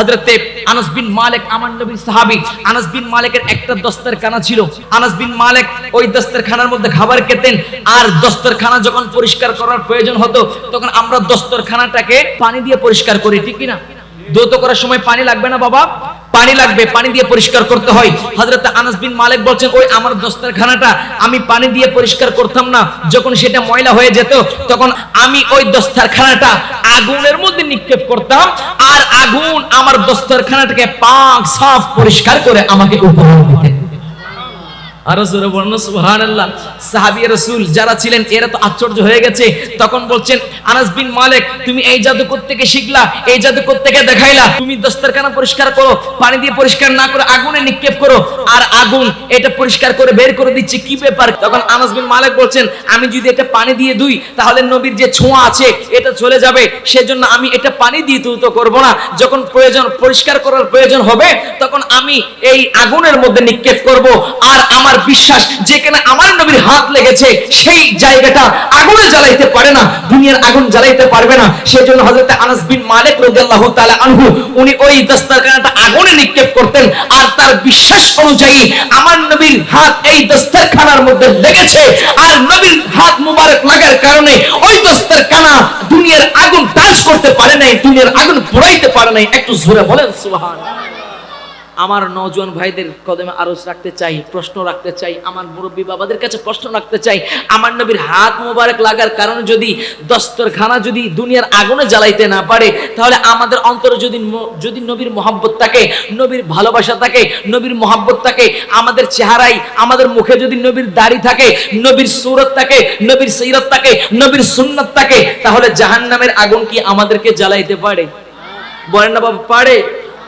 হযরতে আনাস বিন মালিক, আমার নবীর সাহাবি, আনাস বিন মালিকের একটা দস্তরখানা ছিল। আনাস বিন মালিক ওই দস্তরখানার মধ্যে খাবার খেতেন, আর দস্তরখানা যখন পরিষ্কার করার প্রয়োজন হতো, তখন আমরা দস্তরখানাটাকে পানি দিয়ে পরিষ্কার করি, ঠিক কিনা? দৌত করার সময় পানি লাগবে না বাবা? পানি লাগবে, পানি দিয়ে পরিষ্কার করতে হয়। হযরত আনাস বিন মালিক বলছেন, ওই আমার দস্তারখানাটা আমি পানি দিয়ে পরিষ্কার করতাম না। যখন সেটা ময়লা হয়ে যেত, তখন আমি ওই দস্তারখানাটা আগুনের মধ্যে নিক্ষেপ করতাম আর আগুন আমার দস্তারখানাটাকে পাক, সাফ, পরিষ্কার করে আমাকে উপহার দিতেন। আরও জোরে সুবহানাল্লাহ। সাহাবী রাসূল যারা ছিলেন, এরা তো আশ্চর্য হয়ে গেছে। তখন বলছেন, আনাস বিন মালিক, তুমি এই জাদু থেকে শিখলা? এই জাদু দেখাইলা? তুমি দস্তরখানা পরিষ্কার করো, পানি দিয়ে পরিষ্কার না করে আগুনে নিক্ষেপ করো, আর আগুন এটা পরিষ্কার করে বের করে দিচ্ছে কি ব্যাপার? তখন আনাস বিন মালিক বলছেন, আমি যদি এটা পানি দিয়ে দুই তাহলে নবীর যে ছোঁয়া আছে, এটা চলে যাবে। সেজন্য আমি এটা পানি দিয়ে তুলতো করব না। যখন প্রয়োজন পরিষ্কার করার প্রয়োজন হবে, তখন আমি এই আগুনের মধ্যে নিক্ষেপ করব। আর আমার বিশ্বাস, যেখানে আমার নবীর হাত লেগেছে, সেই জায়গাটা আগুনে জ্বালাইতে পারে না, দুনিয়ার আগুন জ্বালাইতে পারবে না। সেজন্য হযরত আনাস বিন মালিক রাদিয়াল্লাহু তাআলা আনহু, উনি ওই দস্তরখানাটা আগুনে নিক্ষেপ করতেন। আর তার বিশ্বাস অনুযায়ী আমার নবীর হাত এই দস্তরখানার মধ্যে লেগেছে। আর নবীর হাত মুবারক লাগার কারণে ওই দস্তরখানা দুনিয়ার আগুন টাচ করতে পারে নাই, দুনিয়ার আগুন পোড়াইতে পারে নাই। একটু জোরে বলেন, সুবহানাল্লাহ। আমার নজওয়ান ভাইদের কদমে আরজ রাখতে চাই, প্রশ্ন রাখতে চাই, আমার মুরব্বী বাবাদের কাছে প্রশ্ন রাখতে চাই, আমার নবীর হাত মোবারক লাগার কারণে যদি দস্তরখানা যদি দুনিয়ার আগুনে জ্বালাইতে না পারে, তাহলে আমাদের অন্তরে যদি যদি নবীর মোহাব্বত থাকে, নবীর ভালোবাসা থাকে, নবীর মোহাব্বত থাকে, আমাদের চেহারায়, আমাদের মুখে যদি নবীর দাড়ি থাকে, নবীর সুরত থাকে, নবীর সৈরত থাকে, নবীর সুন্নত থাকে, তাহলে জাহান্নামের আগুন কি আমাদেরকে জ্বালাইতে পারে? বলেন না বাবা, পারে।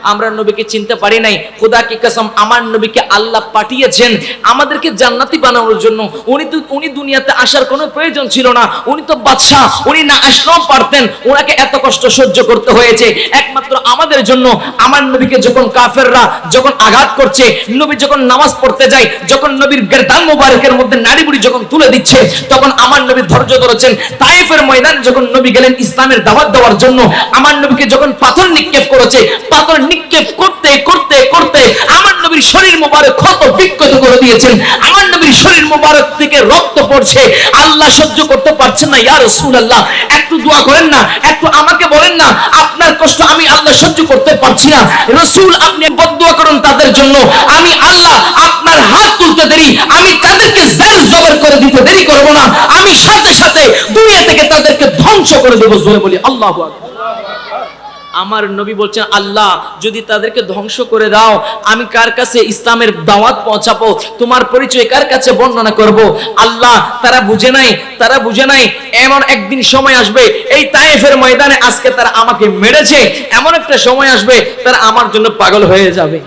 আমরা নবীকে চিনতে পারি নাই। খোদা কি কসম, আমার নবীকে আল্লাহ পাঠিয়েছেন। আমাদেরকে জান্নাতি বানানোর জন্য। উনি তো উনি দুনিয়াতে আসার কোনো প্রয়োজন ছিল না। উনি তো বাদশাহ। উনি না আসলেও পারতেন। ওনাকে এত কষ্ট সহ্য করতে হয়েছে। একমাত্র আমাদের জন্য আমার নবীকে যখন কাফেররা যখন আঘাত করছে, নবী যখন নামাজ পড়তে যায়, যখন নবীর গেরদান মোবারকের মধ্যে নারী বুড়ি যখন তুলে দিচ্ছে, তখন আমার নবী ধৈর্য ধরেছেন। তাইফের ময়দানে যখন নবী গেলেন ইসলামের দাওয়াত দেওয়ার জন্য, আমার নবীকে যখন পাথর নিক্ষেপ করেছে, পাথর নিক্ষেপ করতে করতে করতে আমার নবীর শরীর মোবারক ক্ষত বিক্ষত করে দিয়েছেন। আমার নবীর শরীর মোবারক থেকে রক্ত পড়ছে। আল্লাহ সহ্য করতে পারছেন না একটু দোয়া করেন না, একটু আমাকে বলেন না, আপনার কষ্ট আমি আল্লাহ সহ্য করতে পারছি না। রাসূল, আপনি করুন তাদের জন্য। আমি আল্লাহ আপনার হাত তুলতে দেরি, আমি তাদেরকে জেল জবর করে দিতে দেরি করব না। আমি সাথে সাথে দুনিয়া থেকে তাদেরকে ধ্বংস করে দেব, জোরে বলি, আল্লাহু আকবার। আমার নবী বলছেন, আল্লাহ, যদি তাদেরকে ধ্বংস করে দাও, আমি কার কাছে ইসলামের দাওয়াত পৌঁছাবো? তোমার পরিচয় কার কাছে বর্ণনা করব? আল্লাহ, তারা বুঝে নাই, তারা বুঝে নাই, এমন একদিন সময় আসবে, এই তায়েফের ময়দানে আজকে তারা আমাকে মেরেছে, এমন একটা সময় আসবে, তারা আমার জন্য পাগল হয়ে যাবে।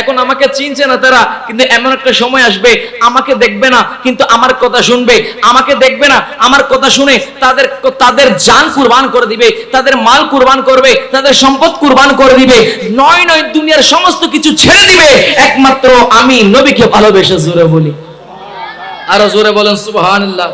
এখন আমাকে চিনছে না তারা, কিন্তু এমন একটা সময় আসবে, আমাকে দেখবে না, কিন্তু আমার কথা শুনবে, আমাকে দেখবে না, আমার কথা শুনে তাদের তাদের জান কুরবান করে দিবে, তাদের মাল কুরবান করবে, তাদের সম্পদ কুরবান করে দিবে, নয় নয় দুনিয়ার সমস্ত কিছু ছেড়ে দিবে, একমাত্র আমি নবীকে ভালোবেসে জোরে বলি। আরও জোরে বলেন, সুবহানাল্লাহ।